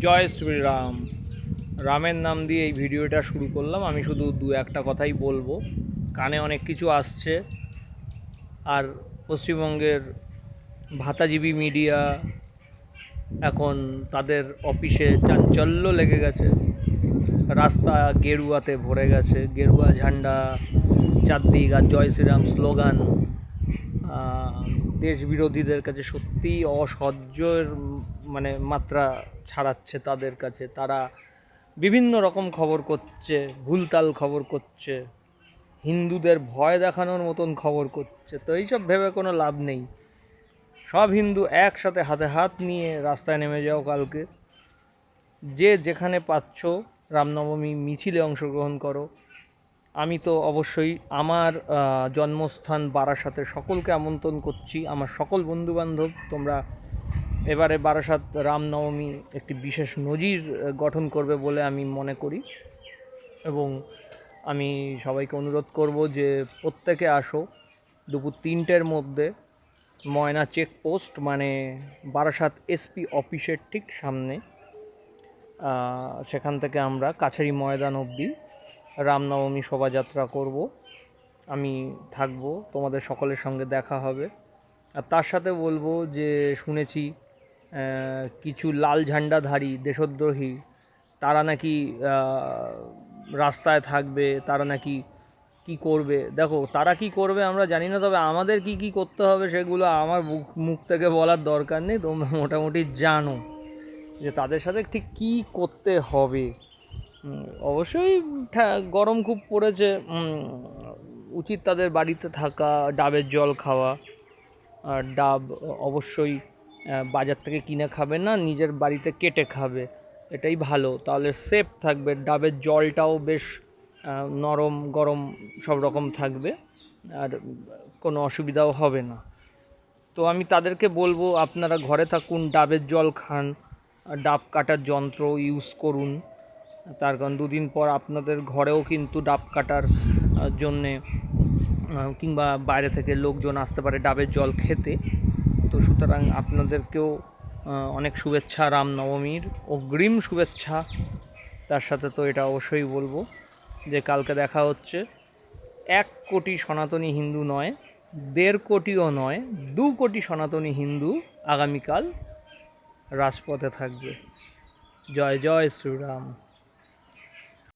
জয় শ্রীরাম। রামের নাম দিয়ে এই ভিডিওটা শুরু করলাম। আমি শুধু দু একটা কথাই বলব। কানে অনেক কিছু আসছে। আর পশ্চিমবঙ্গের ভাতাজীবী মিডিয়া এখন তাদের অফিসে চাঞ্চল্য লেগে গেছে। রাস্তা গেরুয়াতে ভরে গেছে। গেরুয়া ঝান্ডা, চারদিক আর জয় শ্রীরাম স্লোগান দেশ বিরোধীদের কাছে সত্যিই অসহ্যের মানে মাত্রা ছাড়াচ্ছে তাদের কাছে। তারা বিভিন্ন রকম খবর করছে, ভুলতাল খবর করছে, হিন্দুদের ভয় দেখানোর মতন খবর করছে। তো এইসব ভেবে কোনো লাভ নেই। সব হিন্দু একসাথে হাতে হাত নিয়ে রাস্তায় নেমে যাও কালকে। যে যেখানে পাচ্ছ, রামনবমী মিছিলে অংশগ্রহণ করো। আমি তো অবশ্যই আমার জন্মস্থান বারাসাতের সকলকে আমন্ত্রণ করছি। আমার সকল বন্ধুবান্ধব, তোমরা এবারে বারাসাত রামনবমী একটি বিশেষ নজির গঠন করবে বলে আমি মনে করি। এবং আমি সবাইকে অনুরোধ করব যে প্রত্যেকে আসো দুপুর তিনটের মধ্যে। ময়না চেকপোস্ট মানে বারাসাত এসপি অফিসের ঠিক সামনে সেখান থেকে আমরা কাছারি ময়দান অবধি রামনবমী শোভাযাত্রা করব। আমি থাকব, তোমাদের সকলের সঙ্গে দেখা হবে। আর তার সাথে বলব যে শুনেছি কিছু লাল ঝান্ডাধারী দেশদ্রোহী, তারা নাকি রাস্তায় থাকবে, তারা নাকি কি করবে? দেখো, তারা কি করবে আমরা জানি না, তবে আমাদের কি কি করতে হবে সেগুলো আমার মুখ মুখ থেকে বলার দরকার নেই। তোমরা মোটামুটি জানো যে তাদের সাথে ঠিক কী করতে হবে। অবশ্যই গরম খুব পড়েছে উচিত তাদের বাড়িতে থাকা, ডাবের জল খাওয়া, আর ডাব অবশ্যই বাজার থেকে কিনে খাবে না, নিজের বাড়িতে কেটে খাবে, এটাই ভালো, তাহলে সেফ থাকবে, ডাবের জলটাও বেশ নরম, গরম সব রকম থাকবে, আর কোনো অসুবিধাও হবে না। তো আমি তাদেরকে বলব, আপনারা ঘরে থাকুন, ডাবের জল খান ডাব কাটার যন্ত্র ইউজ করুন। তার কারণ দুদিন পর আপনাদের ঘরেও কিন্তু ডাব কাটার জন্যে কিংবা বাইরে থেকে লোকজন আসতে পারে ডাবের জল খেতে। তো সুতরাং আপনাদেরকেও অনেক শুভেচ্ছা রামনবমীর, অগ্রিম শুভেচ্ছা। তার সাথে তো এটা অবশ্যই বলব যে কালকে দেখা হচ্ছে এক কোটি সনাতনী হিন্দু নয়, দেড় কোটিও নয়, দু কোটি সনাতনী হিন্দু আগামীকাল রাজপথে থাকবে। জয় জয় শ্রীরাম।